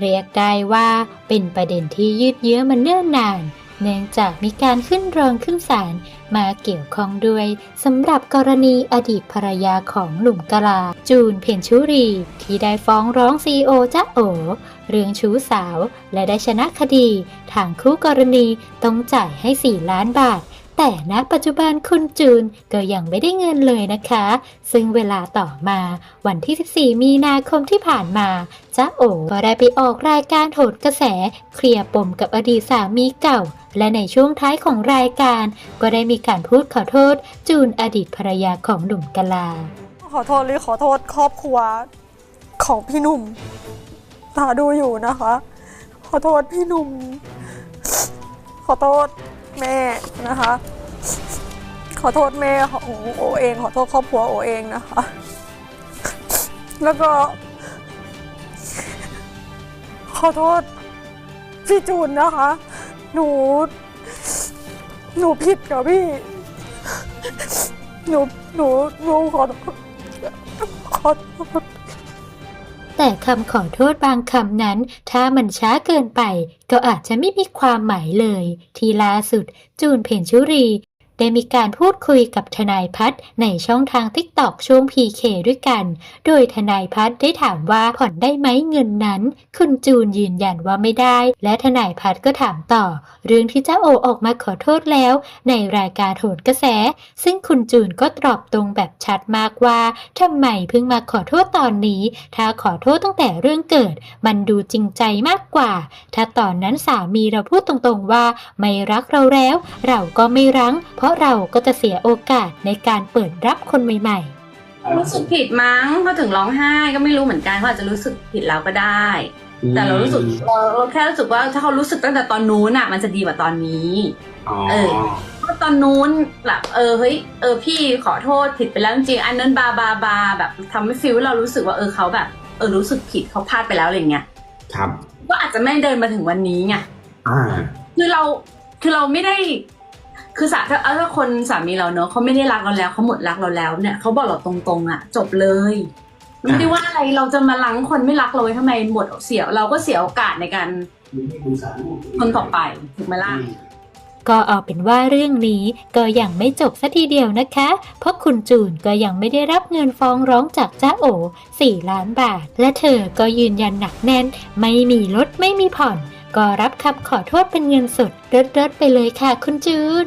เรียกได้ว่าเป็นประเด็นที่ยืดเยื้อมาเนิ่นนาน เนื่องจากมีการขึ้นรองขึ้นศาลมาเกี่ยวข้องด้วยสำหรับกรณีอดีตภรรยาของหนุ่มกะลา จูนเพ็ญชุรี ที่ได้ฟ้องร้องซีโอจ้าโอ เรื่องชู้สาว และได้ชนะคดี ทางคู่กรณีต้องจ่ายให้ 4 ล้านบาท แต่ณปัจจุบันคุณจูนก็ยังไม่ได้เงินเลยนะคะ ซึ่งเวลาต่อมาวันที่ 14 มีนาคมที่ผ่านมาจ้าโอก็ได้ไปออกรายการโหนกระแส เคลียร์ปมกับอดีตสามีเก่า และในช่วงท้ายของรายการ ก็ได้มีการพูดขอโทษ จูนอดีตภรรยาของหนุ่มกะลา ขอโทษหรือขอโทษครอบครัวของพี่หนุ่มตาดูอยู่นะคะ ขอโทษพี่หนุ่ม ขอโทษ แม่นะคะ ขอโทษแม่ของโอเอง ขอโทษครอบครัวโอเองนะคะ แล้วก็ ขอโทษพี่จูนนะคะ หนู หนูผิดกับพี่ หนู หนู หนูขอโทษขอโทษ แต่คำขอโทษบางคำนั้น ถ้ามันช้าเกินไป ก็อาจจะไม่มีความหมายเลย ทีล่าสุด จูนเพนชุรี ได้มีการพูดคุยกับทนายพัฒน์ในช่องทางทิกตอกช่วง PK ด้วยกัน โดยทนายพัฒน์ได้ถามว่าผ่อนได้ไหมเงินนั้น คุณจูนยืนยันว่าไม่ได้ และทนายพัฒน์ก็ถามต่อ เรื่องที่เจ้าโอออกมาขอโทษแล้ว ในรายการโหนกระแส ซึ่งคุณจูนก็ตอบตรงแบบชัดมากว่าทำไมเพิ่งมาขอโทษตอนนี้ ถ้าขอโทษตั้งแต่เรื่องเกิด มันดูจริงใจมากกว่า ถ้าตอนนั้นสามีเราพูดตรงๆว่าไม่รักเราแล้ว เราก็ไม่รั้ง เพราะเราก็จะเสียโอกาสในการเปิดรับคนใหม่ ๆ รู้สึกผิดมั้งเขาถึงร้องไห้ก็ไม่รู้เหมือนกันเขาอาจจะรู้สึกผิดแล้วก็ได้ แต่เรารู้สึกเราเราแค่รู้สึกว่าถ้าเขารู้สึกตั้งแต่ตอนนู้นอะ มันจะดีกว่าตอนนี้อ๋อเออเพราะตอนนู้นแบบเออเฮ้ยเออพี่ขอโทษผิดไปแล้วจริงๆอันนั้นบาบาบาแบบทำให้ฟิลเรารู้สึกว่าเออเขาแบบ เออรู้สึกผิดเขาพลาดไปแล้วอะไรเงี้ยครับ ก็อาจจะไม่เดินมาถึงวันนี้ไงอ่าคือเราคือเราไม่ได้ คือสาถ้าถ้าคนสามีเราเนอะเขาไม่ได้รักเราแล้วเขาหมดรักเราแล้วเนี่ยเขาบอกเราตรงๆอะ จบเลยไม่ได้ว่าอะไรเราจะมาลังคนไม่รักเราไว้ทำไมหมดเสียเราก็เสียโอกาสในการคนต่อไปถูกไหมล่ะก็เอาเป็นว่าเรื่องนี้ก็ยังไม่จบสัทีเดียวนะคะ เพราะคุณจูนก็ยังไม่ได้รับเงินฟ้องร้องจากจ้าโอ 4 ล้านบาท และเธอก็ยืนยันหนักแน่น ไม่มีลดไม่มีผ่อน ก็รับคำขอโทษเป็นเงินสดเริดๆไปเลยค่ะคุณจูน